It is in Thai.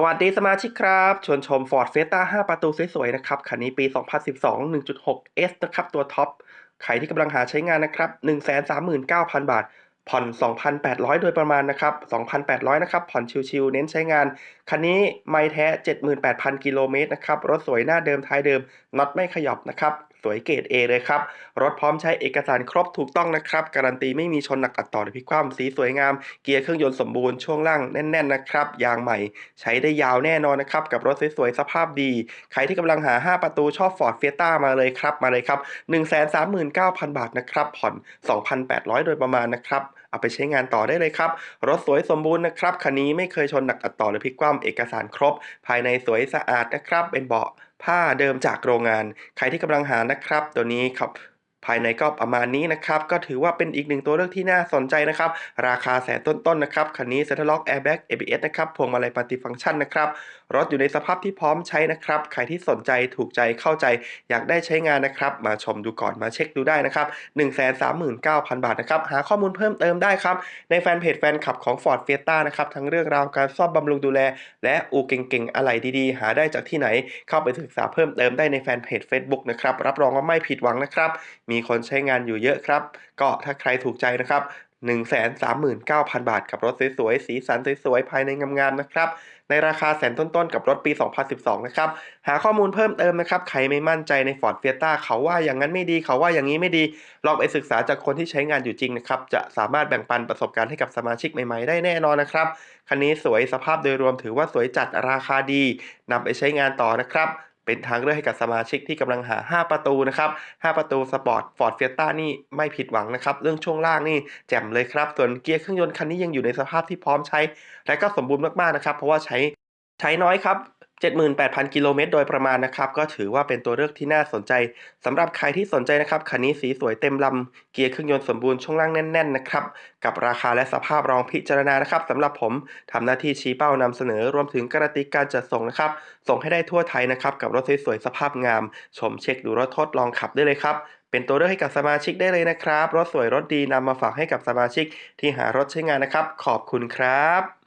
สวัสดีสมาชิกครับชวนชม Ford Fiesta 5 ประตูสวยๆนะครับ คันนี้ปี 2012 1.6 S นะครับ ตัวท็อป ใครที่กำลังหาใช้งานนะครับ 139,000 บาท ผ่อน 2,800 โดยประมาณนะครับ 2,800 นะครับ ผ่อนชิวๆ เน้นใช้งาน คันนี้ไม่แท้ 78,000 กิโลเมตรนะครับ รถสวยหน้าเดิมท้ายเดิมน็อตไม่ขยับนะครับ สวยเกรด A เลยครับ รถพร้อมใช้เอกสารครบถูกต้องนะครับ การันตีไม่มีชนหนักตัดต่อหรือพลิกคว่ำสีสวยงาม เกียร์เครื่องยนต์สมบูรณ์ช่วงล่างแน่นๆนะครับ ยางใหม่ ใช้ได้ยาวแน่นอนนะครับ กับรถสวยๆสภาพดี ใครที่กำลังหา 5 ประตูชอบ Ford Fiesta มาเลยครับ มาเลยครับ 139,000 บาทนะครับ ผ่อน 2,800 โดยประมาณนะครับเอาไปใช้งานต่อได้เลยครับ รถสวยสมบูรณ์นะครับคันนี้ไม่เคยชนหนักตัดต่อหรือพลิกคว่ำเอกสารครบ ภายในสวยสะอาดนะครับ เป็นเบาะ ผ้าเดิมจากโรงงาน ใครที่กำลังหานะครับ ตัวนี้ครับ ภายในก็ประมาณนี้นะครับ ก็ถือว่าเป็นอีกหนึ่งตัวเลือกที่น่าสนใจนะครับ ราคาแสนต้นๆนะครับ คันนี้ Center Lock Airbag ABS นะครับพวงมาลัยมัลติฟังก์ชันนะครับ รถอยู่ในสภาพที่พร้อมใช้นะครับ ใครที่สนใจถูกใจเข้าใจ อยากได้ใช้งานนะครับ มาชมดูก่อนมาเช็คดูได้นะครับ 139,000 บาทนะครับ หาข้อมูลเพิ่มเติมได้ครับ ในแฟนเพจแฟนคลับของ Ford Fiesta นะครับทั้งเรื่องราวการซ่อมบำรุงดูแล และอูเก่งๆอะไหล่ดีๆ หาได้จากที่ไหน เข้าไปศึกษาเพิ่มเติมได้ในแฟนเพจ Facebook นะครับรับรองว่าไม่ผิดหวังนะครับมีคนใช้งานอยู่เยอะครับ ก็ถ้าใครถูกใจนะครับ 139,000 บาท กับรถสวยๆ สีสันสวยๆ ภายในงามๆนะครับ ในราคาแสนต้นๆ กับรถปี 2012 นะครับ หาข้อมูลเพิ่มเติมนะครับ ใครไม่มั่นใจใน Ford Fiesta เขาว่าอย่างนั้นไม่ดี เขาว่าอย่างนี้ไม่ดี ลองไปศึกษาจากคนที่ใช้งานอยู่จริงนะครับ จะสามารถแบ่งปันประสบการณ์ให้กับสมาชิกใหม่ๆ ได้แน่นอนนะครับ คันนี้สวยสภาพโดยรวมถือว่าสวยจัดราคาดีนำไปใช้งานต่อนะครับ เป็นทางเลือกให้กับสมาชิกที่กำลังหา 5 ประตูนะครับ5ประตูสปอร์ตฟอร์ดเฟียต้านี่ไม่ผิดหวังนะครับ เรื่องช่วงล่างนี่แจ่มเลยครับ ส่วนเกียร์เครื่องยนต์คันนี้ยังอยู่ในสภาพที่พร้อมใช้ และก็สมบูรณ์มากๆนะครับ เพราะว่าใช้ใช้น้อยครับ 78,000 กิโลเมตรโดยประมาณนะครับ ก็ถือว่าเป็นตัวเลือกที่น่าสนใจสำหรับใครที่สนใจนะครับ คันนี้สีสวยเต็มลำเกียร์เครื่องยนต์สมบูรณ์ช่วงล่างแน่น ๆ นะครับ กับราคาและสภาพรองพิจารณานะครับสำหรับผมทำหน้าที่ชี้เป้านำเสนอ รวมถึงการันตีการจัดส่งนะครับ ส่งให้ได้ทั่วไทยนะครับ กับรถสวยๆสภาพงาม ชมเช็คดูรถทดลองขับได้เลยครับเป็นตัวเลือกให้กับสมาชิกได้เลยนะครับ รถสวยรถดีนำมาฝากให้กับสมาชิกที่หารถใช้งานนะครับ ขอบคุณครับ